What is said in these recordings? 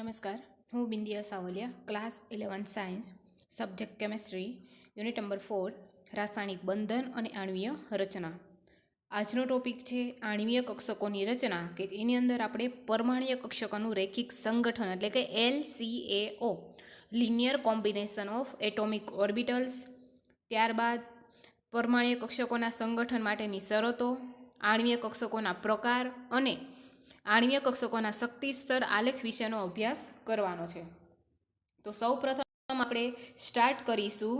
નમસ્કાર હું Bindiya Savaliya class eleven science subject chemistry unit number four રાસાયણિક બંધન અને આણ્વીય રચના આજનો ટોપિક છે આણ્વીય કક્ષકોની રચના કે એની અંદર આપણે પરમાણીય કક્ષકોનું રૈખિક સંગઠન એટલે કે L C A O linear combination of atomic orbitals ત્યારબાદ પરમાણીય કક્ષકોના સંગઠન માટેની શરતો આણ્વીય કક્ષકોના પ્રકાર અને આણ્વીય કક્ષકોના શક્તિ સ્તર આલેખ વિશેનો અભ્યાસ કરવાનો છે. તો સૌ પ્રથમ આપણે સ્ટાર્ટ કરીશું.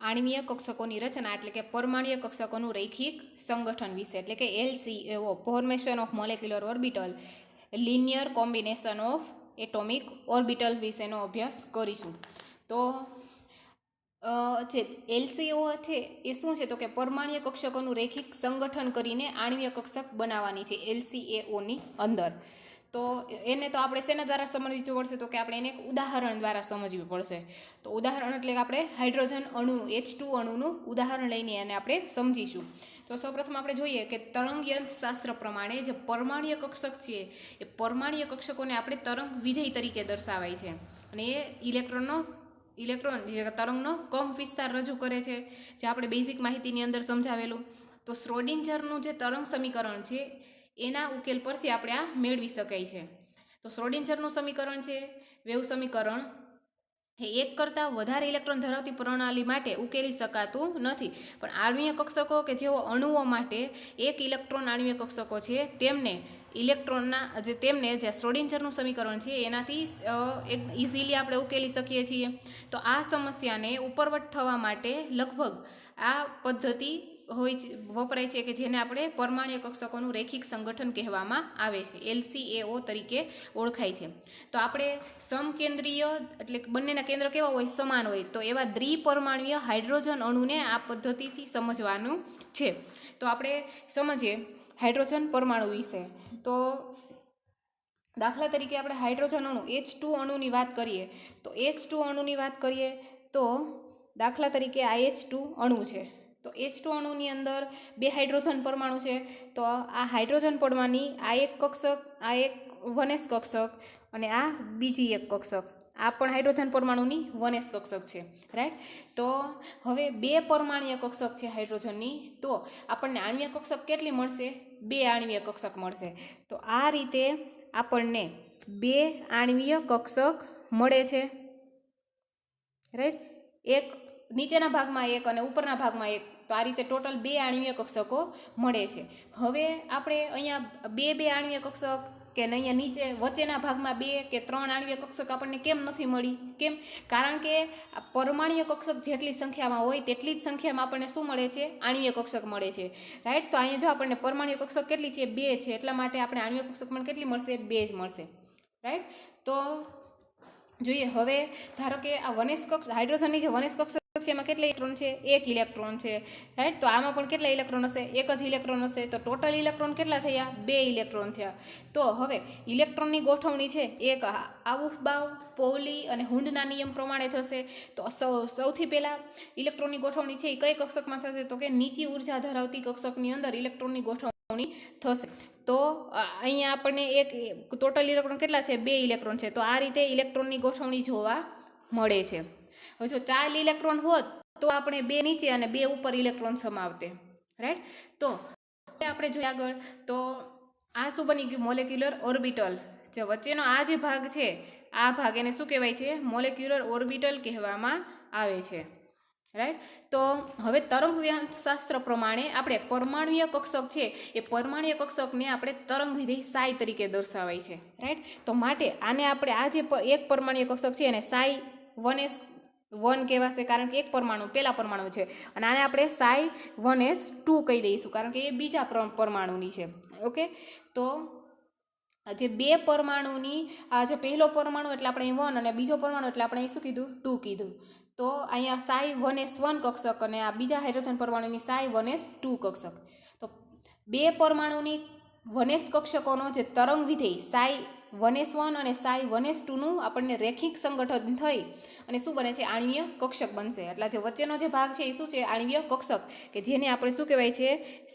આણ્વીય કક્ષકોની રચના એટલે કે પરમાણ્વીય કક્ષકોનું રૈખિક સંગઠન વિશે, એટલે કે LCAO formation of molecular orbital linear combination of atomic orbital વિશેનો અભ્યાસ કરીશું. તો જે એલસીઓ છે, એ શું છે? તો કે પરમાણીય કક્ષકોનું રેખિક સંગઠન કરીને આણ્વીય કક્ષક બનાવવાની છે એલસીએઓની અંદર. તો એને તો આપણે શેના દ્વારા સમજવી પડશે? તો કે આપણે એને એક ઉદાહરણ દ્વારા સમજવી પડશે. તો ઉદાહરણ એટલે આપણે હાઇડ્રોજન અણુનું એચ ટુ અણુનું ઉદાહરણ લઈને એને આપણે સમજીશું. તો સૌપ્રથમ આપણે જોઈએ કે તરંગ શાસ્ત્ર પ્રમાણે જે પરમાણીય કક્ષક છે, એ પરમાણીય કક્ષકોને આપણે તરંગ વિધેય તરીકે દર્શાવાય છે. અને એ ઇલેક્ટ્રોનનો ઇલેક્ટ્રોન જે તરંગનો કમ વિસ્તાર રજૂ કરે છે, જે આપણે બેઝિક માહિતીની અંદર સમજાવેલું. તો શ્રોડિંજરનું જે તરંગ સમીકરણ છે, એના ઉકેલ પરથી આપણે આ મેળવી શકાય છે. તો શ્રોડિંજરનું સમીકરણ છે, વેવ સમીકરણ. એ એક કરતાં વધારે ઇલેક્ટ્રોન ધરાવતી પ્રણાલી માટે ઉકેલી શકાતું નથી. પણ આણ્વીય કક્ષકો કે જેઓ અણુઓ માટે એક ઇલેક્ટ્રોન આણ્વીય કક્ષકો છે, તેમને ઇલેક્ટ્રોનના જે તેમને જે શ્રોડિંજરનું સમીકરણ છે, એનાથી એક ઇઝીલી આપણે ઉકેલી શકીએ છીએ. તો આ સમસ્યાને ઉપરવટ થવા માટે લગભગ આ પદ્ધતિ હોય છે, વપરાય છે કે જેને આપણે પરમાણ્ય કક્ષકોનું રેખિક સંગઠન કહેવામાં આવે છે એલસીએઓ તરીકે ઓળખાય છે. તો આપણે સમકેન્દ્રીય, એટલે બંનેના કેન્દ્ર કેવા હોય? સમાન હોય. તો એવા દ્વિપરમાણ્ય હાઇડ્રોજન અણુને આ પદ્ધતિથી સમજવાનું છે. તો આપણે સમજીએ. હાઇડ્રોજન પરમાણુ વિશે. તો દાખલા તરીકે આપણે હાઇડ્રોજન અણુ એચ ટુ અણુની વાત કરીએ, તો એચ ટુ અણુની વાત કરીએ, તો દાખલા તરીકે આ એચ ટુ અણુ છે. તો એચ ટુ અણુની અંદર બે હાઇડ્રોજન પરમાણુ છે. તો આ હાઇડ્રોજન પરમાણુની આ એક કક્ષક, આ એક વનેશ કક્ષક અને આ બીજી એક કક્ષક. આ પણ હાઇડ્રોજન પરમાણુની વનેશ કક્ષક છે. રાઈટ તો હવે બે પરમાણીય કક્ષક છે હાઇડ્રોજનની. તો આપણને આણ્વીય કક્ષક કેટલી મળશે? બે આણ્વીય કક્ષક મળશે. તો આ રીતે આપણને બે આણ્વીય કક્ષક મળે છે. રાઈટ એક નીચેના ભાગમાં એક અને ઉપરના ભાગમાં એક. તો આ રીતે ટોટલ બે આણ્વીય કક્ષકો મળે છે. હવે આપણે અહીંયા બે બે આણ્વીય કક્ષક કે અહીંયા નીચે વચ્ચેના ભાગમાં બે કે ત્રણ આણ્વીય કક્ષક આપણને કેમ નથી મળી? કેમ? કારણ કે આ પરમાણ્વીય કક્ષક જેટલી સંખ્યામાં હોય તેટલી જ સંખ્યામાં આપણને શું મળે છે? આણ્વીય કક્ષક મળે છે. રાઈટ તો અહીંયા જો આપણને પરમાણ્વીય કક્ષક કેટલી છે? બે છે. એટલા માટે આપણે આણ્વીય કક્ષક પણ કેટલી મળશે? બે જ મળશે. રાઈટ તો જોઈએ, હવે ધારો કે આ વનેશ કક્ષ હાઇડ્રોજનની જે વનેશ કક્ષક છે એમાં કેટલા ઇલેક્ટ્રોન છે? એક ઇલેક્ટ્રોન છે. રાઈટ તો આમાં પણ કેટલા ઇલેક્ટ્રોન હશે? એક જ ઇલેક્ટ્રોન હશે. તો ટોટલ ઇલેક્ટ્રોન કેટલા થયા? બે ઇલેક્ટ્રોન થયા. તો હવે ઇલેક્ટ્રોનની ગોઠવણી છે. એક આવુફબાવ પોલી અને હુંડના નિયમ પ્રમાણે થશે. તો સૌ સૌથી પહેલાં ઇલેક્ટ્રોનની ગોઠવણી છે. એ કઈ કક્ષકમાં થશે? તો કે નીચી ઊર્જા ધરાવતી કક્ષકની અંદર ઇલેક્ટ્રોનની ગોઠવણી થશે. તો અહીંયા આપણને એક ટોટલ ઇલેક્ટ્રોન કેટલા છે? બે ઇલેક્ટ્રોન છે. તો આ રીતે ઇલેક્ટ્રોનની ગોઠવણી જોવા મળે છે. હવે જો ચાર ઇલેક્ટ્રોન હોત, તો આપણે બે નીચે અને બે ઉપર ઇલેક્ટ્રોન સમાવતે. રાઈટ તો આપણે જોઈએ આગળ, તો આ શું બની ગયું? મોલેક્યુલર ઓર્બિટલ જે વચ્ચેનો આ જે ભાગ છે, આ ભાગ એને શું કહેવાય છે? મોલેક્યુલર ઓર્બિટલ કહેવામાં આવે છે. રાઈટ તો હવે તરંગ શાસ્ત્ર પ્રમાણે આપણે પરમાણુય કક્ષક છે, એ પરમાણુય કક્ષકને આપણે તરંગ વિધેય સાઈ તરીકે દર્શાવાય છે. રાઈટ તો માટે આને આપણે આ જે એક પરમાણુય કક્ષક છે, એને સાય વન એસ વન કહેવાશે કારણ કે એક પરમાણુ પહેલા પરમાણુ છે. અને આને આપણે સાઈ વન એસ ટુ કહી દઈશું, કારણ કે એ બીજા પરમાણુની છે. ઓકે? તો જે બે પરમાણુની, આ જે પહેલો પરમાણુ એટલે આપણે વન અને બીજો પરમાણુ એટલે આપણે અહીં શું કીધું? ટુ કીધું. તો અહીંયા સાઈ વન એસ વન કક્ષક અને આ બીજા હાઇડ્રોજન પરમાણુની સાઈ વન એસ ટુ કક્ષક. તો બે પરમાણુની વનેસ કક્ષકોનો જે તરંગ વિધેય, સાઈ વનેશ વન અને સાઈ વનેશ ટુનું આપણને રેખિક સંગઠન થઈ અને શું બને છે? આણ્વીય કક્ષક બનશે. એટલે જે વચ્ચેનો જે ભાગ છે એ શું છે? આણ્વીય કક્ષક, કે જેને આપણે શું કહેવાય છે?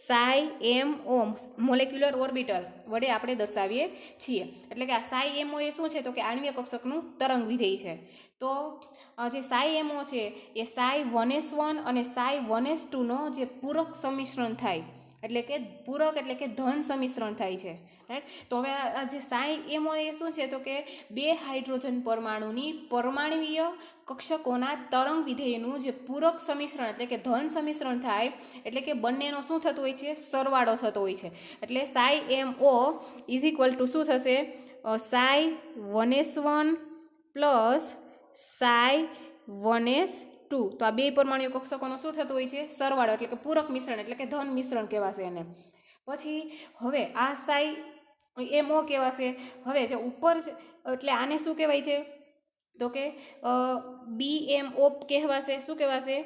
Psi M O molecular orbital વડે આપણે દર્શાવીએ છીએ. એટલે કે આ સાઈ એમઓ એ શું છે? તો કે આણ્વીય કક્ષકનું તરંગ વિધેય છે. તો જે સાઈ એમઓ છે, એ સાઈ વનેશ વન અને સાઈ વનેશ ટુનો જે પૂરક સંમિશ્રણ થાય. એટલે કે પૂરક એટલે કે ધન સમિશ્રણ થાય છે રાઈટ તો હવે આ જે સાઈ એમઓ એ શું છે? તો કે બે હાઇડ્રોજન પરમાણુની પરમાણવીય કક્ષકોના તરંગ વિધેયનું જે પૂરક સમિશ્રણ એટલે કે ધન સમિશ્રણ થાય, એટલે કે બંનેનો શું થતો હોય છે? સરવાળો થતો હોય છે. એટલે psi M O is equal to શું થશે? Psi one one plus psi one two તો આ બે પરમાણુ કક્ષકોનો શું થતું હોય છે? સરવાળો, એટલે કે પૂરક મિશ્રણ, એટલે કે ધન મિશ્રણ કહેવાશે એને. પછી હવે આ સાઈ એમ ઓ કહેવાશે. હવે જે ઉપર એટલે આને શું કહેવાય છે? તો કે બી એમ ઓ કહેવાશે. શું કહેવાશે?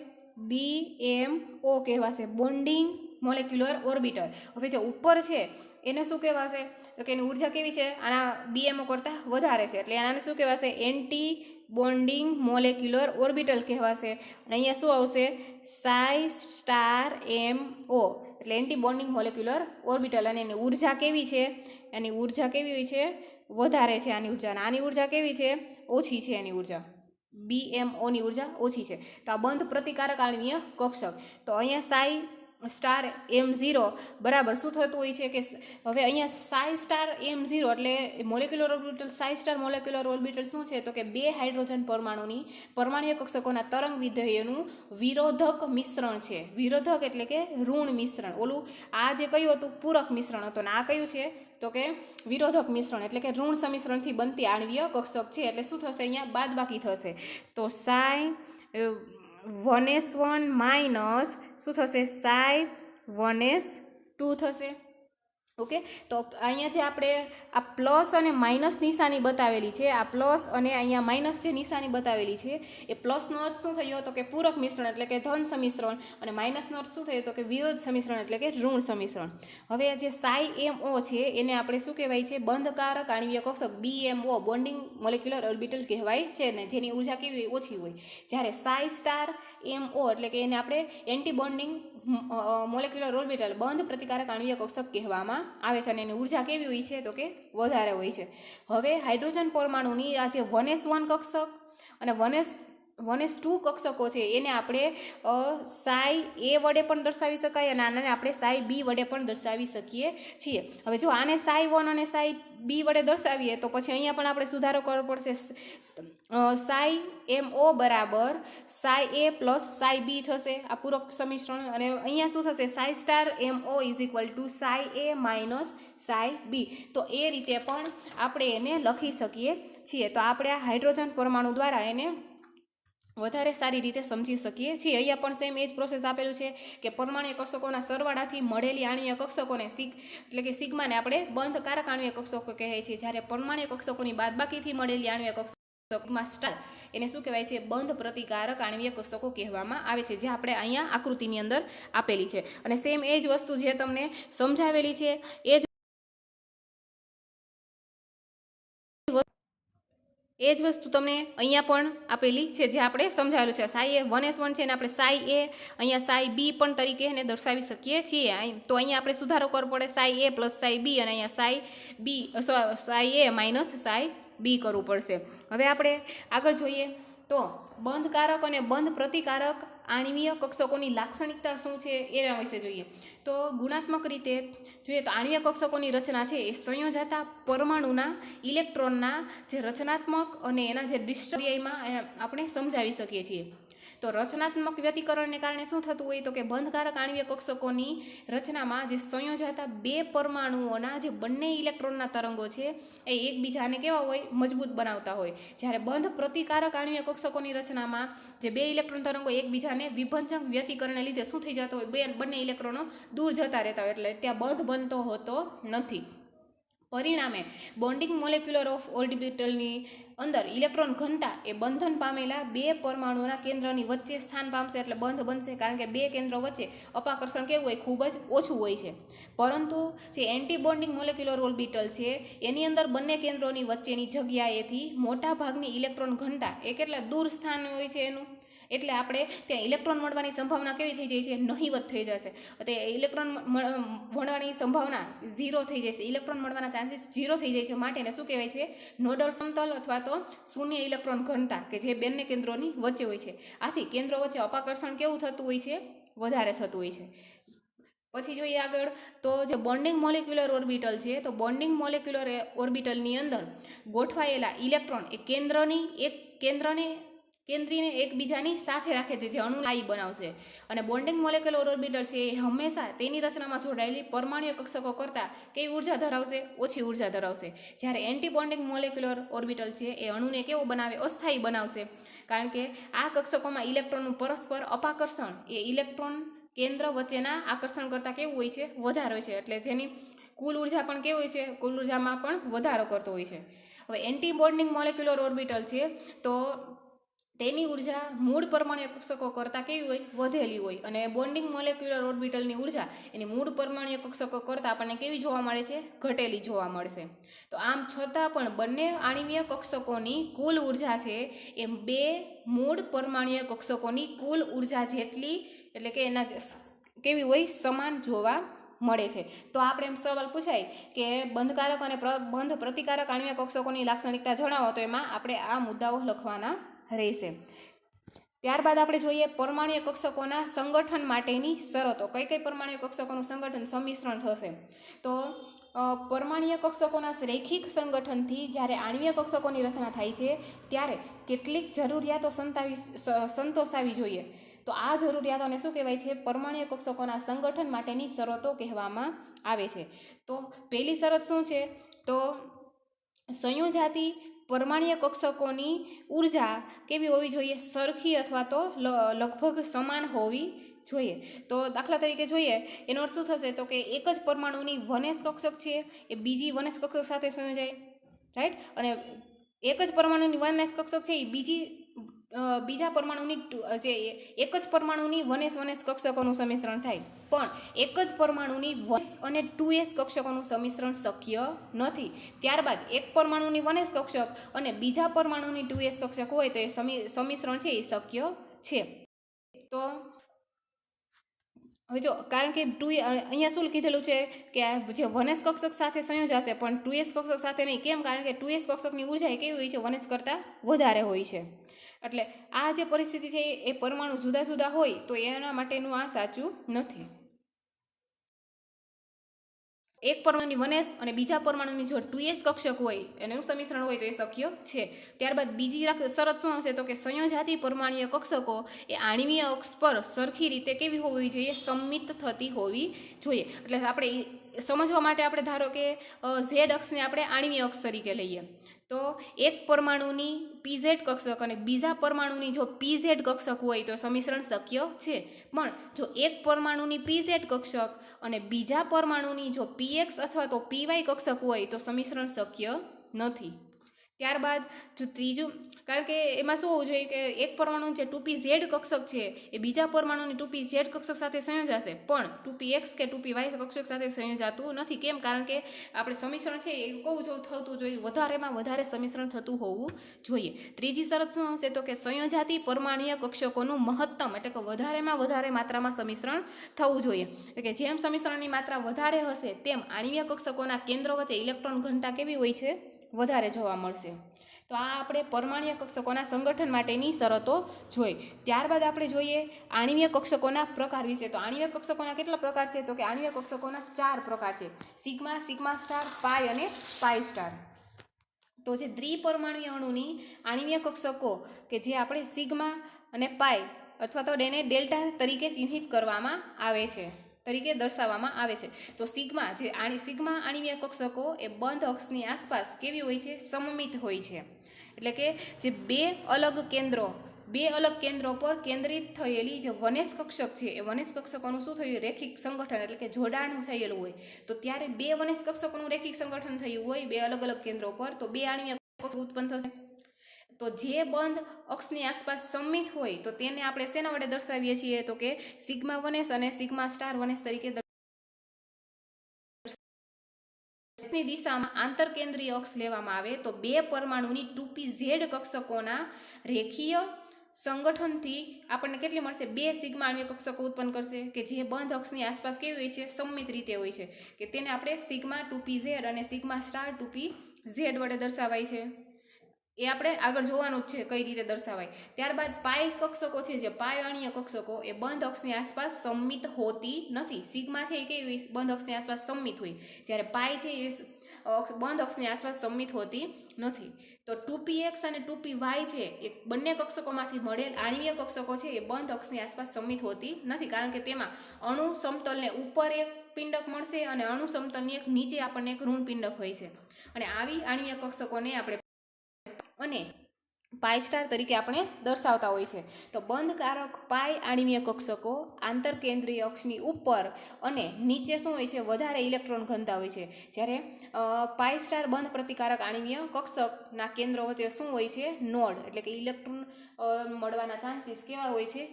બી એમ ઓ કહેવાશે. બોન્ડિંગ મોલેક્યુલર ઓર્બિટર હવે જે ઉપર છે, એને શું કહેવાશે? તો કે એની ઊર્જા કેવી છે? આના બીએમઓ કરતાં વધારે છે. એટલે આને શું કહેવાશે? એન્ટી બોન્ડિંગ મોલેક્યુલર ઓર્બિટલ કહેવાશે. અને અહીંયા શું આવશે? Psi star M O. એટલે એન્ટી બોન્ડિંગ મોલેક્યુલર ઓર્બિટલ. અને એની ઊર્જા કેવી છે? એની ઊર્જા કેવી હોય છે? વધારે છે આની ઊર્જા. અને આની ઊર્જા કેવી છે? ઓછી છે એની ઊર્જા. બીએમઓની ઊર્જા ઓછી છે. તો આ બંધ પ્રતિકારક આણ્વીય કક્ષક. તો અહીંયા સાઈ સ્ટાર એમ ઝીરો બરાબર, શું થતું હોય છે કે હવે અહીંયા સાઈ સ્ટાર એમ ઝીરો એટલે molecular orbital psi star molecular orbital શું છે? તો કે બે હાઇડ્રોજન પરમાણુની પરમાણીય કક્ષકોના તરંગ વિધેયનું વિરોધક મિશ્રણ છે. વિરોધક એટલે કે ઋણ મિશ્રણ. ઓલું આ જે કયું હતું? પૂરક મિશ્રણ હતું. ને આ કયું છે? તો કે વિરોધક મિશ્રણ એટલે કે ઋણ સમિશ્રણથી બનતી આણવીય કક્ષક છે. એટલે શું થશે અહીંયા? બાદબાકી થશે. તો psi one S one minus શું થશે? સાઈ વન એસ ટુ થશે. ઓકે? તો અહીંયા જે આપણે આ પ્લસ અને માઇનસ નિશાની બતાવેલી છે, આ પ્લસ અને અહીંયા માઇનસ જે નિશાની બતાવેલી છે, એ પ્લસનો અર્થ શું થયો? તો કે પૂરક મિશ્રણ એટલે કે ધન સમિશ્રણ અને માઇનસનો અર્થ શું થયો? તો કે વિરોધ સમિશ્રણ એટલે કે ઋણ સમિશ્રણ. હવે જે સાઈ એમ ઓ છે, એને આપણે શું કહેવાય છે? બંધકારક, આણ્વીય કક્ષક B M O bonding molecular orbital કહેવાય છે ને, જેની ઊર્જા કેવી ઓછી હોય. જ્યારે સાઈ સ્ટાર એમ ઓ એટલે કે એને આપણે એન્ટી બોન્ડિંગ મોલેક્યુલર ઓર્બિટલ બંધ પ્રતિકારક આણ્વીય કક્ષક કહેવામાં આવે છે અને એની ઊર્જા કેવી હોય છે તો કે વધારે હોય છે. હવે હાઇડ્રોજન પરમાણુની આ જે વન એસ વન કક્ષક અને one S one S two કક્ષકો છે, એને આપણે સાય એ વડે પણ દર્શાવી શકાય અને આને આપણે સાઈ બી વડે પણ દર્શાવી શકીએ છીએ. હવે જો આને સાઈ વન અને સાઈ બી વડે દર્શાવીએ તો પછી અહીંયા પણ આપણે સુધારો કરવો પડશે. સ- સ- સાઈ એમ ઓ બરાબર, psi A plus psi B થશે, આ પૂરક સમિશ્રણ. અને અહીંયા શું થશે? Psi star M O is equal to psi A minus psi B. તો એ રીતે પણ આપણે એને લખી શકીએ છીએ. તો આપણે આ હાઇડ્રોજન પરમાણુ દ્વારા એને વધારે સારી રીતે સમજી શકીએ છીએ. અહીંયા પણ સેમ એ જ પ્રોસેસ આપેલું છે કે પરમાણ્વીય કક્ષકોના સરવાળાથી મળેલી આણ્વીય કક્ષકોને સિક એટલે કે સિગ્માને આપણે બંધ કારક આણ્વીય કક્ષકો કહે છે. જ્યારે પરમાણ્વીય કક્ષકોની બાદબાકીથી મળેલી આણ્વીય કક્ષકોમાં સ્ટાર એને શું કહેવાય છે? બંધ પ્રતિકારક આણ્વીય કક્ષકો કહેવામાં આવે છે, જે આપણે અહીંયા આકૃતિની અંદર આપેલી છે. અને સેમ એ જ વસ્તુ જે તમને સમજાવેલી છે, એ જ એ જ વસ્તુ તમને અહીંયા પણ આપેલી છે, જે આપણે સમજાવેલું છે. Psi A one S one છે ને આપણે સાઈ એ અહીંયા સાઈ બી પણ તરીકે એને દર્શાવી શકીએ છીએ. તો અહીંયા આપણે સુધારો કરવો પડે. Psi A plus psi B અને અહીંયા psi B psi A minus psi B કરવું પડશે. હવે આપણે આગળ જોઈએ તો બંધકારક અને બંધ પ્રતિકારક આણ્વીય કક્ષકોની લાક્ષણિકતા શું છે એના વિશે જોઈએ. તો ગુણાત્મક રીતે જોઈએ તો આણ્વીય કક્ષકોની રચના છે એ સંયોજાતા પરમાણુના ઇલેક્ટ્રોનના જે રચનાત્મક અને એના જે ડિસ્ટરિયામાં આપણે સમજાવી શકીએ છીએ. તો રચનાત્મક વ્યતિકરણને કારણે શું થતું હોય તો કે બંધકારક આણ્વીય કક્ષકોની રચનામાં જે સંયોજાતા બે પરમાણુઓના જે બંને ઇલેક્ટ્રોનના તરંગો છે, એ એકબીજાને કેવા હોય? મજબૂત બનાવતા હોય. જ્યારે બંધ પ્રતિકારક આણ્વીય કક્ષકોની રચનામાં જે બે ઇલેક્ટ્રોન તરંગો એકબીજાને વિભંજક વ્યતિકરણને લીધે શું થઈ જતો હોય? બે બંને ઇલેક્ટ્રોનો દૂર જતા રહેતા હોય. એટલે ત્યાં બંધ બનતો હોતો નથી. પરિણામે, બોન્ડિંગ મોલેક્યુલર ઓફ ઓર્બિટલની અંદર ઇલેક્ટ્રોન ઘનતા એ બંધન પામેલા બે પરમાણુઓના કેન્દ્રની વચ્ચે સ્થાન પામશે એટલે બંધ બનશે કારણ કે બે કેન્દ્રો વચ્ચે અપાકર્ષણ કેવું હોય ખૂબ જ ઓછું હોય છે. પરંતુ જે એન્ટીબોન્ડિંગ મોલેક્યુલર ઓર્બિટલ છે, એની અંદર બંને કેન્દ્રોની વચ્ચેની જગ્યાએથી મોટાભાગની ઇલેક્ટ્રોન ઘનતા એ કેટલા દૂર સ્થાન હોય છે એનું? એટલે આપણે ત્યાં ઇલેક્ટ્રોન મળવાની સંભાવના કેવી થઈ જાય છે? નહીવત થઈ જશે. તે ઇલેક્ટ્રોન મળવાની સંભાવના ઝીરો થઈ જશે ઇલેક્ટ્રોન મળવાના ચાન્સીસ ઝીરો થઈ જાય છે. માટે એને શું કહેવાય છે? નોડલ સમતલ અથવા તો શૂન્ય ઇલેક્ટ્રોન ઘનતા કે જે બંને કેન્દ્રોની વચ્ચે હોય છે. આથી કેન્દ્રો વચ્ચે અપાકર્ષણ કેવું થતું હોય છે? વધારે થતું હોય છે. પછી જોઈએ આગળ, તો જે બોન્ડિંગ મોલેક્યુલર ઓર્બિટલ છે, તો બોન્ડિંગ મોલેક્યુલર ઓર્બિટલની અંદર ગોઠવાયેલા ઇલેક્ટ્રોન એ કેન્દ્રની, એક કેન્દ્રને કેન્દ્રીને એકબીજાની સાથે રાખે છે, જે અણુલાયી બનાવશે. અને બોન્ડિંગ મોલેક્યુલર ઓર્બિટલ છે, એ હંમેશા તેની રચનામાં જોડાયેલી પરમાણુ કક્ષકો કરતાં કેવી ઊર્જા ધરાવશે? ઓછી ઊર્જા ધરાવશે. જ્યારે એન્ટી બોન્ડિંગ મોલેક્યુલર ઓર્બિટલ છે, એ અણુને કેવો બનાવે? અસ્થાયી બનાવશે. કારણ કે આ કક્ષકોમાં ઇલેક્ટ્રોનનું પરસ્પર અપાકર્ષણ, એ ઇલેક્ટ્રોન કેન્દ્ર વચ્ચેના આકર્ષણ કરતાં કેવું હોય છે? વધારે હોય છે. એટલે જેની કુલ ઊર્જા પણ કેવી હોય છે? કુલ ઉર્જામાં પણ વધારો કરતો હોય છે. હવે એન્ટી બોન્ડિંગ મોલેક્યુલર ઓર્બિટલ છે, તો તેની ઊર્જા મૂળ પરમાણ્ય કક્ષકો કરતાં કેવી હોય? વધેલી હોય. અને બોન્ડિંગ મોલેક્યુલર ઓર્બિટલની ઊર્જા એની મૂળ પરમાણ્ય કક્ષકો કરતાં આપણને કેવી જોવા મળે છે? ઘટેલી જોવા મળશે. તો આમ છતાં પણ બંને આણ્વીય કક્ષકોની કુલ ઊર્જા છે એ બે મૂળ પરમાણ્ય કક્ષકોની કુલ ઊર્જા જેટલી, એટલે કે એના કેવી હોય? સમાન જોવા મળે છે. તો આપણે એમ સવાલ પૂછાય કે બંધકારક અને બંધ પ્રતિકારક આણ્વીય કક્ષકોની લાક્ષણિકતા જણાવો તો એમાં આપણે આ મુદ્દાઓ લખવાના રહેશે. ત્યારબાદ આપણે જોઈએ પરમાણ્ય કક્ષકોના સંગઠન માટેની શરતો. કઈ કઈ પરમાણ્ય કક્ષકોનું સંગઠન? સંમિશ્રણ થશે. તો પરમાણ્ય કક્ષકોના રૈખિક સંગઠનથી જ્યારે આણ્વીય કક્ષકોની રચના થાય છે, ત્યારે કેટલીક જરૂરિયાતો સંતાવી સંતોષાવી જોઈએ. તો આ જરૂરિયાતોને શું કહેવાય છે? પરમાણ્ય કક્ષકોના સંગઠન માટેની શરતો કહેવામાં આવે છે. તો પહેલી શરત શું છે? તો, સંયોજાતિ પરમાણ્વીય કક્ષકોની ઊર્જા કેવી હોવી જોઈએ? સરખી અથવા તો લગભગ સમાન હોવી જોઈએ. તો દાખલા તરીકે જોઈએ, એનો અર્થ શું થશે? તો કે એક જ પરમાણુની વનેશ કક્ષક છે, એ બીજી વનેશ કક્ષક સાથે સંયોજાય રાઈટ અને એક જ પરમાણુની વનેશ કક્ષક છે, એ બીજી બીજા પરમાણુની જે એક જ પરમાણુની વનેશ વનેશ કક્ષકોનું સંમિશ્રણ થાય. પણ એક જ પરમાણુની વનેશ અને ટુ એસ કક્ષકોનું સંમિશ્રણ શક્ય નથી. ત્યારબાદ એક પરમાણુની વનેશ કક્ષક અને બીજા પરમાણુની ટુ એસ કક્ષક હોય તો એ સંમિશ્રણ છે, એ શક્ય છે. તો હવે જો, કારણ કે ટુ અહીંયા શું કીધેલું છે કે જે વનેશ કક્ષક સાથે સંયોજાશે પણ ટુ એસ કક્ષક સાથે નહીં. કેમ? કારણ કે ટુ એસ કક્ષકની ઊર્જા કેવી હોય છે? વનેશ કરતાં વધારે હોય છે. એટલે આ જે પરિસ્થિતિ છે, એ પરમાણુ જુદા જુદા હોય તો એના માટેનું આ સાચું નથી. એક પરમાણુની વનેશ અને બીજા પરમાણુની જો ટુ એસ કક્ષક હોય, એનું સમિશ્રણ હોય તો એ શક્ય છે. ત્યારબાદ બીજી શરત શું આવશે તો કે સંયોજાતી પરમાણીય કક્ષકો એ આણ્વીય અક્ષ પર સરખી રીતે કેવી હોવી જોઈએ? સંમિત થતી હોવી જોઈએ. એટલે આપણે સમજવા માટે આપણે ધારો કે ઝેડ અક્ષને આપણે આણ્વીય અક્ષ તરીકે લઈએ. તો એક પરમાણુની પીઝેડ કક્ષક અને બીજા પરમાણુની જો પીઝેડ કક્ષક હોય તો સમિશ્રણ શક્ય છે. પણ જો એક પરમાણુની પીઝેડ કક્ષક અને બીજા પરમાણુની જો પીએક્સ અથવા તો પીવાય કક્ષક હોય તો સમિશ્રણ શક્ય નથી. ત્યારબાદ જો ત્રીજું, કારણ કે એમાં શું હોવું જોઈએ કે એક પરમાણુ જે ટુપી ઝેડ કક્ષક છે, એ બીજા પરમાણુની ટુપી ઝેડ કક્ષક સાથે સંયોજાશે. પણ ટુપી એક્સ કે ટુપી વાય કક્ષક સાથે સંયોજાતું નથી. કેમ? કારણ કે આપણે સમિશ્રણ છે એ કહું જેવું થતું જોઈએ. વધારેમાં વધારે સમિશ્રણ થતું હોવું જોઈએ. ત્રીજી શરત શું હશે? તો કે સંયોજાતી પરમાણીય કક્ષકોનું મહત્તમ એટલે કે વધારેમાં વધારે માત્રામાં સંમિશ્રણ થવું જોઈએ. એટલે કે જેમ સમિશ્રણની માત્રા વધારે હશે, તેમ આણ્વીય કક્ષકોના કેન્દ્રો વચ્ચે ઇલેક્ટ્રોન ઘનતા કેવી હોય છે? વધારે જોવા મળશે. તો આ આપણે પરમાણીય કક્ષકોના સંગઠન માટેની શરતો જોઈ. ત્યારબાદ આપણે જોઈએ આણ્વીય કક્ષકોના પ્રકાર વિશે. તો આણ્વીય કક્ષકોના કેટલા પ્રકાર છે? તો કે આણ્વીય કક્ષકોના ચાર પ્રકાર છે. સિગ્મા સિગ્મા સ્ટાર પાય અને પાય સ્ટાર. તો જે દ્વિપરમાણ્વીય અણુની આણ્વીય કક્ષકો કે જે આપણે સિગ્મા અને પાય અથવા તો ડેને ડેલ્ટા તરીકે ચિહ્નિત કરવામાં આવે છે. તરીકે દર્શાવવામાં આવે છે. તો સિગ્મા જે આણી, સિગ્મા આણ્વીય કક્ષકો એ બંધ અક્ષની આસપાસ કેવી હોય છે? સમમિત હોય છે. એટલે કે જે બે અલગ કેન્દ્રો, બે અલગ કેન્દ્રો પર કેન્દ્રિત થયેલી જે વનેશ કક્ષક છે, એ વનેશ કક્ષકોનું શું થયું? રેખિક સંગઠન એટલે કે જોડાણ થયેલું હોય. તો ત્યારે બે વનેશ કક્ષકોનું રેખિક સંગઠન થયું હોય, બે અલગ અલગ કેન્દ્રો પર, તો બે આણ્વીય ઉત્પન્ન થશે. તો જે બંધ અક્ષની આસપાસ સંમિત હોય તો તેને આપણે શેના વડે દર્શાવીએ છીએ? તો કે સિગ્મા વનેશ અને સિગ્મા સ્ટાર વનેશ તરીકે ની દિશામાં આંતરકેન્દ્રીય અક્ષ લેવામાં આવે તો બે પરમાણુની ટુપી ઝેડ કક્ષકોના રેખીય સંગઠનથી આપણને કેટલી મળશે? બે સિગ્મા કક્ષકો ઉત્પન્ન કરશે. કે જે બંધ અક્ષની આસપાસ કેવી હોય છે? સંમિત રીતે હોય છે. કે તેને આપણે સિગ્મા ટુપી ઝેડ અને sigma star two P Z વડે દર્શાવાય છે. એ આપણે આગળ જોવાનું જ છે કઈ રીતે દર્શાવાય. ત્યારબાદ પાય કક્ષકો છે જે પાયવાણીય કક્ષકો, એ બંધ અક્ષની આસપાસ સંમિત હોતી નથી. સિગ્મા છે એ કેવી? બંધ અક્ષની આસપાસ સંમિત હોય. જ્યારે પાય છે એ બંધ અક્ષની આસપાસ સંમિત હોતી નથી. તો ટુ પી એક્સ અને ટુ પી વાય છે એ બંને કક્ષકોમાંથી મળેલ આણ્વીય કક્ષકો છે એ બંધ અક્ષની આસપાસ સંમિત હોતી નથી. કારણ કે તેમાં અણુ સમતલને ઉપર એક પિંડક મળશે અને અણુ સમતલની એક નીચે આપણને એક ઋણ પિંડક હોય છે. અને આવી આણ્વીય કક્ષકોને આપણે અને પાય સ્ટાર તરીકે આપણે દર્શાવતા હોય છે. તો બંધકારક પાય આણ્વીય કક્ષકો આંતરકેન્દ્રીય અક્ષની ઉપર અને નીચે શું હોય છે? વધારે ઇલેક્ટ્રોન ઘનતા હોય છે. જ્યારે પાઈ સ્ટાર બંધ પ્રતિકારક આણ્વીય કક્ષકના કેન્દ્રો વચ્ચે શું હોય છે? નોડ. એટલે કે ઇલેક્ટ્રોન મળવાના ચાન્સીસ કેવા હોય છે?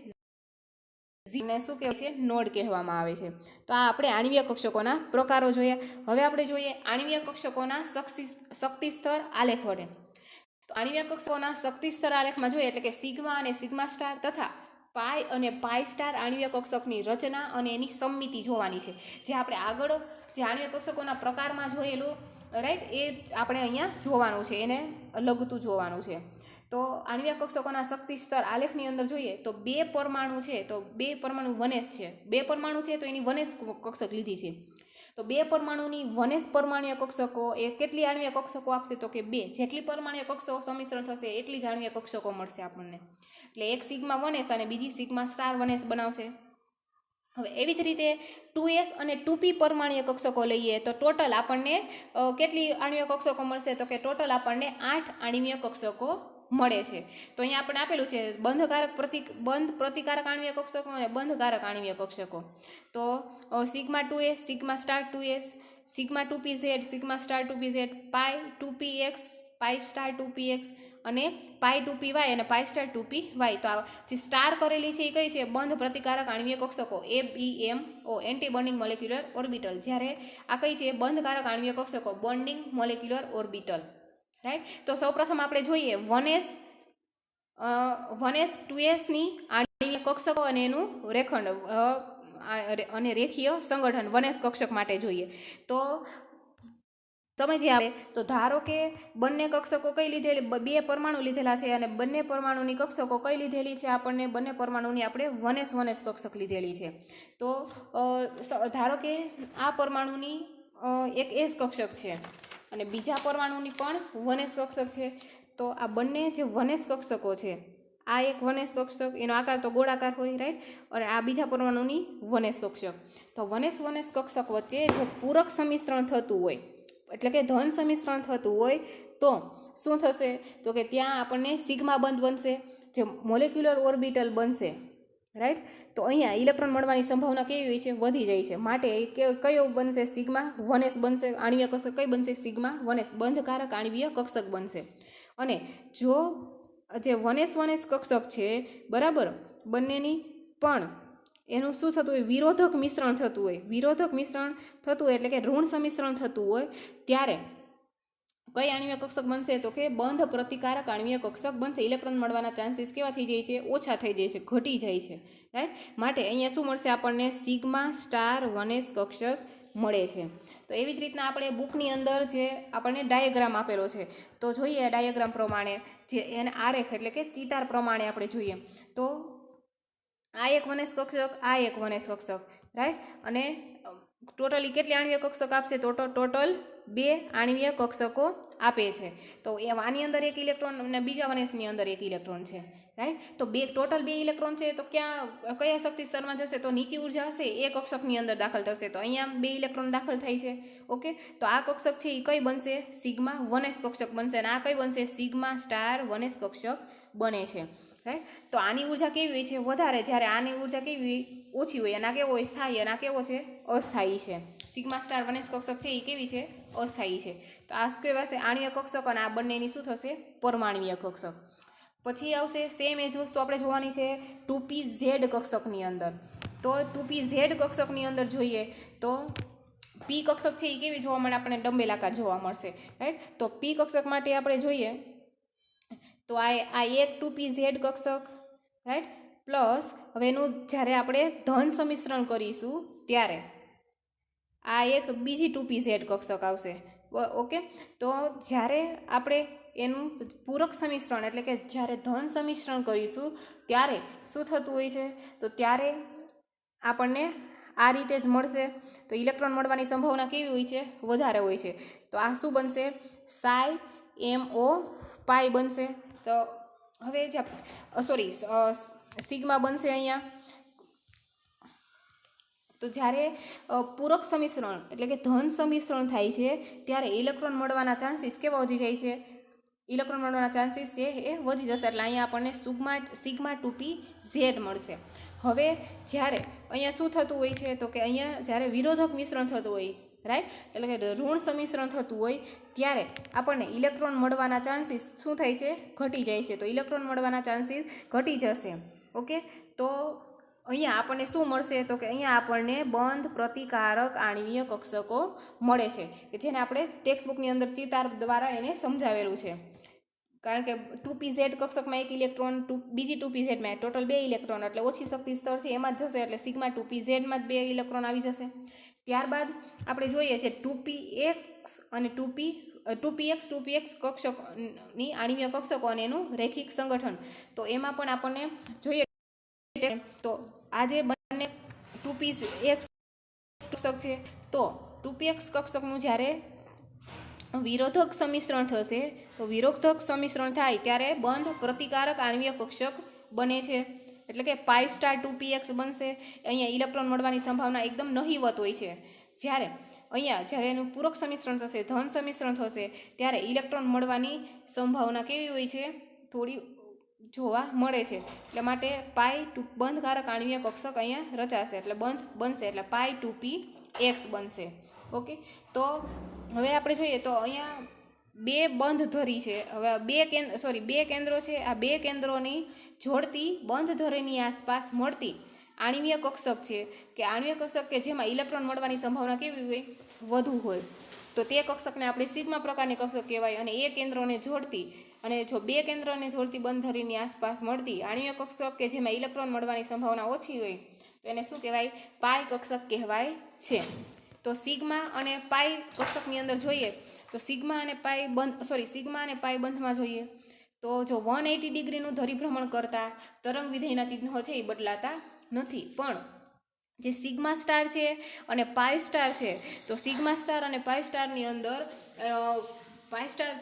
ને શું કહેવાય છે? નોડ કહેવામાં આવે છે. તો આ આપણે આણ્વીય કક્ષકોના પ્રકારો જોઈએ હવે આપણે જોઈએ આણ્વીય કક્ષકોના શક્તિ શક્તિ સ્તર આલેખ વડે તો આણ્વીય કક્ષકોના શક્તિ સ્તર આલેખમાં જોઈએ એટલે કે સિગ્મા અને સિગ્મા સ્ટાર તથા પાય અને પાય સ્ટાર આણ્વીય કક્ષકની રચના અને એની સંમિતિ જોવાની છે. જે આપણે આગળ, જે આણ્વીય કક્ષકોના પ્રકારમાં જોયેલું રાઈટ એ આપણે અહીંયા જોવાનું છે. એને લગતું જોવાનું છે. તો આણ્વીય કક્ષકોના શક્તિ સ્તર આલેખની અંદર જોઈએ તો બે પરમાણુ છે. તો બે પરમાણુ વનેશ છે. બે પરમાણુ છે તો એની વનેશ કક્ષક લીધી છે. તો બે પરમાણુની વનેશ પરમાણ્વીય કક્ષકો, એ કેટલી આણ્વીય કક્ષકો આપશે તો કે બે. જેટલી પરમાણ્વીય કક્ષકો સંમિશ્રણ થશે, એટલી જ આણ્વીય કક્ષકો મળશે આપણને. એટલે એક સિગમાં વનેશ અને બીજી સિગમાં સ્ટાર વનેશ બનાવશે. હવે એવી જ રીતે ટુ એસ અને ટુ પી પરમાણ્વીય કક્ષકો લઈએ તો ટોટલ આપણને કેટલી આણ્વીય કક્ષકો મળશે તો કે ટોટલ આપણને આઠ આણ્વીય કક્ષકો મળે છે. તો અહીંયા આપણે આપેલું છે બંધકારક પ્રતિક બંધ પ્રતિકારક આણ્વીય કક્ષકો અને બંધકારક આણ્વીય કક્ષકો. તો sigma two S, sigma star two S, sigma two P Z, sigma star two P Z pi two P X pi star two P X અને પાય ટુ પી વાય અને pi star two P Y. તો આ જે star કરેલી છે એ કઈ છે? બંધ પ્રતિકારક આણ્વીય કક્ષકો. A, B, M, O anti bonding molecular orbital જ્યારે આ કઈ છે? બંધકારક આણ્વીય કક્ષકો. બોન્ડિંગ મોલેક્યુલર ઓર્બિટલ રાઈટ તો સૌપ્રથમ આપણે જોઈએ વનેસ વનેસ ટુ એસની આણ્વીય કક્ષકો અને એનું રેખંડ અને રેખીય સંગઠન વનેસ કક્ષક માટે જોઈએ. તો સમજીએ આપણે તો ધારો કે બંને કક્ષકો કઈ લીધેલી, બે પરમાણુ લીધેલા છે અને બંને પરમાણુની કક્ષકો કઈ લીધેલી છે આપણને? બંને પરમાણુની આપણે વનેસ વનેસ કક્ષક લીધેલી છે. તો ધારો કે આ પરમાણુની એક એસ કક્ષક છે. અને બીજા પરમાણુની પણ વનેશ કક્ષક છે. તો આ બંને જે વનેશ કક્ષકો છે, આ એક વનેશ કક્ષક એનો આકાર તો ગોળાકાર હોય રાઈટ અને આ બીજા પરમાણુની વનેશ કક્ષક તો વનેશ વનેશ કક્ષક વચ્ચે જો પૂરક સમિશ્રણ થતું હોય, એટલે કે ધન સમિશ્રણ થતું હોય, તો શું થશે? તો કે ત્યાં આપણને સિગ્મા બંધ બનશે, જે મોલેક્યુલર ઓર્બિટલ બનશે રાઈટ તો અહીંયા ઇલેક્ટ્રોન મળવાની સંભાવના કેવી હોય છે? વધી જાય છે. માટે કે- કયો બનશે? સિગ્મા વનેસ બનશે. આણ્વીય કક્ષક કઈ બનશે? સિગ્મા વનેસ બંધકારક આણ્વીય કક્ષક બનશે. અને જો જે વનેસ વનેસ કક્ષક છે, બરાબર? બંનેની પણ એનું શું થતું હોય? વિરોધક મિશ્રણ થતું હોય. વિરોધક મિશ્રણ થતું હોય એટલે કે ઋણ સમિશ્રણ થતું હોય. ત્યારે કઈ આણ્વીય કક્ષક બનશે તો કે બંધ પ્રતિકારક આણ્વીય કક્ષક બનશે. ઇલેક્ટ્રોન મળવાના ચાન્સીસ કેવા થઈ જાય છે? ઓછા થઈ જાય છે, ઘટી જાય છે. રાઈટ માટે અહીંયા શું મળશે? આપણને સિગ્મા સ્ટાર વનેસ કક્ષક મળે છે. તો એવી જ રીતના આપણે બુકની અંદર જે આપણને ડાયાગ્રામ આપેલો છે. તો જોઈએ ડાયાગ્રામ પ્રમાણે જે એને આરેખ એટલે કે ચિતાર પ્રમાણે આપણે જોઈએ. તો આ એક વનેશ કક્ષક, આ એક વનેશ કક્ષક. રાઈટ અને ટોટલી કેટલી આણ્વીય કક્ષક આપશે? તો ટોટલ બે આણ્વીય કક્ષકો આપે છે. તો એ આની અંદર એક ઇલેક્ટ્રોન અને બીજા વનેશની અંદર એક ઇલેક્ટ્રોન છે. રાઈટ તો બે, ટોટલ બે ઇલેક્ટ્રોન છે, તો ક્યાં, કયા શક્તિ સ્તરમાં જશે? તો નીચી ઊર્જા હશે, એ કક્ષકની અંદર દાખલ થશે. તો અહીંયા બે ઇલેક્ટ્રોન દાખલ થાય છે. ઓકે તો આ કક્ષક છે, એ કઈ બનશે? સિગ્મા વનેશ કક્ષક બનશે અને આ કઈ બનશે? સિગ્મા સ્ટાર વનેશ કક્ષક બને છે. રાઈટ તો આની ઊર્જા કેવી હોય છે? વધારે, જ્યારે આની ઊર્જા કેવી ઓછી હોય. આ કેવો હોય? સ્થાયી. એના કેવો છે? અસ્થાયી છે. સિગ્મા સ્ટાર વનેશ કક્ષક છે, એ કેવી છે? અસ્થાયી છે. તો આ શું કહેવાશે? આણ્વીય કક્ષક અને આ બંનેની શું થશે? પરમાણ્વીય કક્ષક. પછી આવશે સેમ એજ વસ્તુ આપણે જોવાની છે ટુ પી ઝેડ કક્ષકની અંદર. તો ટુપી ઝેડ કક્ષકની અંદર જોઈએ તો પી કક્ષક છે એ કેવી જોવા મળે? આપણને ડંબેલાકાર જોવા મળશે રાઈટ તો પી કક્ષક માટે આપણે જોઈએ તો આ આ એક ટુ પી ઝેડ કક્ષક રાઈટ પ્લસ હવે એનું જ્યારે આપણે ધન સંમિશ્રણ કરીશું ત્યારે આ એક બીજી ટુ પી ઝેડ કક્ષક આવશે. ઓકે? તો જ્યારે આપણે એનું પૂરક સમિશ્રણ, એટલે કે જ્યારે ધન સમિશ્રણ કરીશું, ત્યારે શું થતું હોય છે? તો ત્યારે આપણને આ રીતે જ મળશે. તો ઇલેક્ટ્રોન મળવાની સંભાવના કેવી હોય છે? વધારે હોય છે. તો આ શું બનશે? સાય એમ ઓ પાઈ બનશે. તો હવે જે સોરી સિગ્મા બનશે અહીંયા. તો જ્યારે પૂરક સમિશ્રણ એટલે કે ધન સંમિશ્રણ થાય છે, ત્યારે ઇલેક્ટ્રોન મળવાના ચાન્સીસ કેવા વધી જાય છે? ઇલેક્ટ્રોન મળવાના ચાન્સીસ છે એ વધી જશે એટલે અહીંયા આપણને સુગમા, સિગમા ટુપી ઝેડ મળશે. હવે જ્યારે અહીંયા શું થતું હોય છે? તો કે અહીંયા જ્યારે વિરોધક મિશ્રણ થતું હોય રાઈટ એટલે કે ઋણ સંમિશ્રણ થતું હોય, ત્યારે આપણને ઇલેક્ટ્રોન મળવાના ચાન્સીસ શું થાય છે? ઘટી જાય છે. તો ઇલેક્ટ્રોન મળવાના ચાન્સીસ ઘટી જશે. ઓકે? તો અહીંયા આપણને શું મળશે તો કે અહીંયા આપણને બંધ, પ્રતિકારક, આણવીય કક્ષકો મળે છે, કે જેને આપણે ટેક્સ્ટબુકની અંદર ચિતાર દ્વારા એને સમજાવેલું છે. કારણ કે ટુ પી ઝેડ કક્ષકમાં એક ઇલેક્ટ્રોન, ટુ, બીજી ટુ પી ઝેડમાં ટોટલ બે ઇલેક્ટ્રોન, એટલે ઓછી શક્તિ સ્તર છે, એમાં જ જશે, એટલે સિગ્મા ટુ પી ઝેડમાં જ બે ઇલેક્ટ્રોન આવી જશે. ત્યારબાદ આપણે જોઈએ છે ટુ પી એક્સ અને two P two P X, two P X કક્ષકની આણ્વીય કક્ષકો અને એનું રેખિક સંગઠન. તો એમાં પણ આપણને જોઈએ તો આ જે બંને ટુ પી એક્સ કક્ષક છે. તો ટુ પી એક્સ કક્ષકનું જ્યારે વિરોધક સમિશ્રણ થશે, તો વિરોધક સમિશ્રણ થાય ત્યારે બંધ પ્રતિકારક આણ્વીય કક્ષક બને છે. એટલે કે pi star two P X બનશે. અહીંયા ઇલેક્ટ્રોન મળવાની સંભાવના એકદમ નહીવત હોય છે. જ્યારે અહીંયા જ્યારે એનું પૂરક સમિશ્રણ થશે, ધન સંમિશ્રણ થશે, ત્યારે ઇલેક્ટ્રોન મળવાની સંભાવના કેવી હોય છે? થોડી જોવા મળે છે. એટલે માટે પાઈ ટુ, બંધકારક આણ્વીય કક્ષક અહીંયા રચાશે. એટલે બંધ બનશે. એટલે પાઈ ટુ પી એક્સ બનશે. ઓકે? તો હવે આપણે જોઈએ તો અહીંયા બે બંધ ધરી છે. હવે બે કેન્દ્ર, સોરી, બે કેન્દ્રો છે. આ બે કેન્દ્રોની જોડતી બંધ ધરીની આસપાસ મળતી આણ્વીય કક્ષક છે. કે આણ્વીય કક્ષક કે જેમાં ઇલેક્ટ્રોન મળવાની સંભાવના કેવી હોય? વધુ હોય. તો તે કક્ષકને આપણે સિગ્મા પ્રકારની કક્ષક કહેવાય અને એ કેન્દ્રોને જોડતી અને જો બે કેન્દ્રને જોડતી બંધ ધરીની આસપાસ મળતી આણ્વીય કક્ષક કે જેમાં ઇલેક્ટ્રોન મળવાની સંભાવના ઓછી હોય, તો એને શું કહેવાય? પાય કક્ષક કહેવાય છે. તો સિગ્મા અને પાઈ કક્ષકની અંદર જોઈએ, તો સિગ્મા અને પાઈ બંધ સોરી સિગ્મા અને પાય બંધમાં જોઈએ, તો જો વન એટી ડિગ્રીનું ધરીભ્રમણ કરતા તરંગ વિધેયના ચિહ્નો છે એ બદલાતા નથી. પણ જે સિગ્મા સ્ટાર છે અને પાય સ્ટાર છે, તો સિગ્મા સ્ટાર અને પાય સ્ટારની અંદર પાઈ સ્ટાર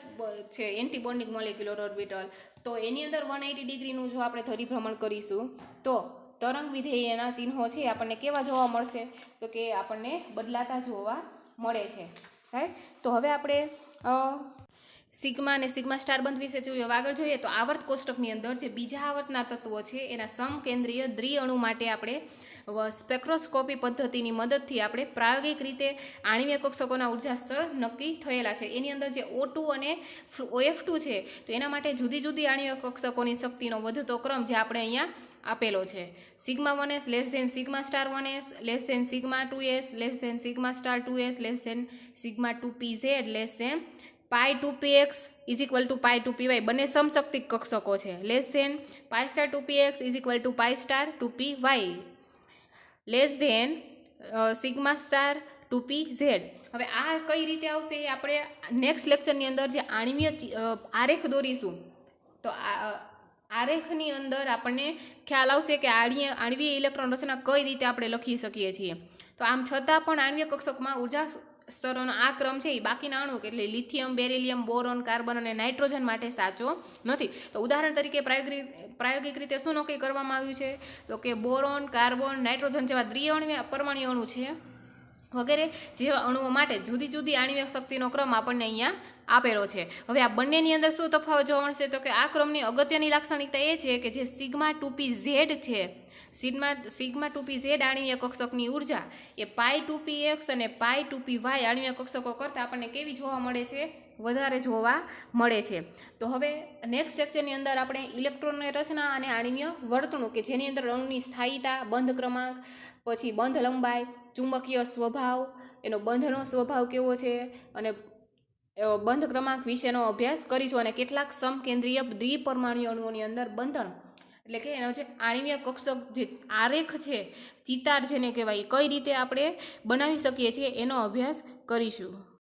છે એન્ટીબોન્ડિક મોલેક્યુલર ઓર્બિટલ તો એની અંદર વન એટી ડિગ્રીનું જો આપણે ધરીભ્રમણ કરીશું, તો તરંગ વિધેયના ચિહ્નો છે આપણને કેવા જોવા મળશે? તો કે આપણને બદલાતા જોવા મળે છે. રાઈટ તો હવે આપણે સિગ્મા અને સિગ્મા સ્ટાર બંધ વિશે જોઈએ આગળ જોઈએ, તો આવર્ત કોષ્ટકની અંદર જે બીજા આવર્તના તત્વો છે, એના સમકેન્દ્રીય દ્વિઅણુ માટે આપણે સ્પેક્ટ્રોસ્કોપી પદ્ધતિની મદદથી આપણે પ્રાયોગિક રીતે આણ્વીય કક્ષકોના ઊર્જા સ્તર નક્કી થયેલા છે. એની અંદર જે ઓ અને ઓએફ છે, તો એના માટે જુદી જુદી આણ્વીય કક્ષકોની શક્તિનો વધતો ક્રમ જે આપણે અહીંયા આપેલો છે. Sigma one S, less than sigma star one S, less than sigma two S, less than sigma star two S, less than sigma two P Z, less than pi two P X is equal to pi two P Y. બંને સમશક્તિક કક્ષકો છે. Less than pi star two P X is equal to pi star two P Y. Less than sigma star two P Z. હવે આ કઈ રીતે આવશે એ આપણે નેક્સ્ટ લેક્ચરની અંદર જે આણ્વીય આરેખ દોરીશું, તો આરેખની અંદર આપણને ખ્યાલ આવશે કે આણ્વીય આણ્વીય ઇલેક્ટ્રોન રચના કઈ રીતે આપણે લખી શકીએ છીએ. તો આમ છતાં પણ આણ્વીય કક્ષકમાં ઊર્જા સ્તરોનો આ ક્રમ છે એ બાકીના અણુક એટલે લિથિયમ, બેરિલિયમ, બોરોન, કાર્બન અને નાઇટ્રોજન માટે સાચો નથી. તો ઉદાહરણ તરીકે પ્રાયોગિક પ્રાયોગિક રીતે શું નક્કી કરવામાં આવ્યું છે? તો કે બોરોન, કાર્બન, નાઇટ્રોજન જેવા દ્વિઅણ્વીય પરમાણુ અણુ છે, વગેરે જેવા અણુઓ માટે જુદી જુદી આણ્વીય શક્તિનો ક્રમ આપણને અહીંયા આપેલો છે. હવે આ બંનેની અંદર શું તફાવત જોવા મળશે? તો કે આ ક્રમની અગત્યની લાક્ષણિકતા એ છે કે જે સિગ્મા ટુપી ઝેડ છે sigma sigma two P Z આણ્વીય કક્ષકની ઊર્જા એ પાઈ ટુપી એક્સ અને પાઈ ટુપી વાય આણ્વીય કક્ષકો કરતાં આપણને કેવી જોવા મળે છે? વધારે જોવા મળે છે. તો હવે નેક્સ્ટ લેક્ચરની અંદર આપણે ઇલેક્ટ્રોનની રચના અને આણ્વીય વર્તણૂક કે જેની અંદર અણુની સ્થાયીતા, બંધ ક્રમાંક, પછી બંધ લંબાઈ, ચુંબકીય સ્વભાવ, એનો બંધનો સ્વભાવ કેવો છે અને બંધ ક્રમાંક વિશેનો અભ્યાસ કરીશું અને કેટલાક સમકેન્દ્રીય દ્વિપરમાણુ અણુઓની અંદર બંધન એટલે કે એનો જે આણ્વીય કક્ષક જે આરેખ છે, ચિતાર જેને કહેવાય કઈ રીતે આપણે બનાવી શકીએ છીએ એનો અભ્યાસ કરીશું.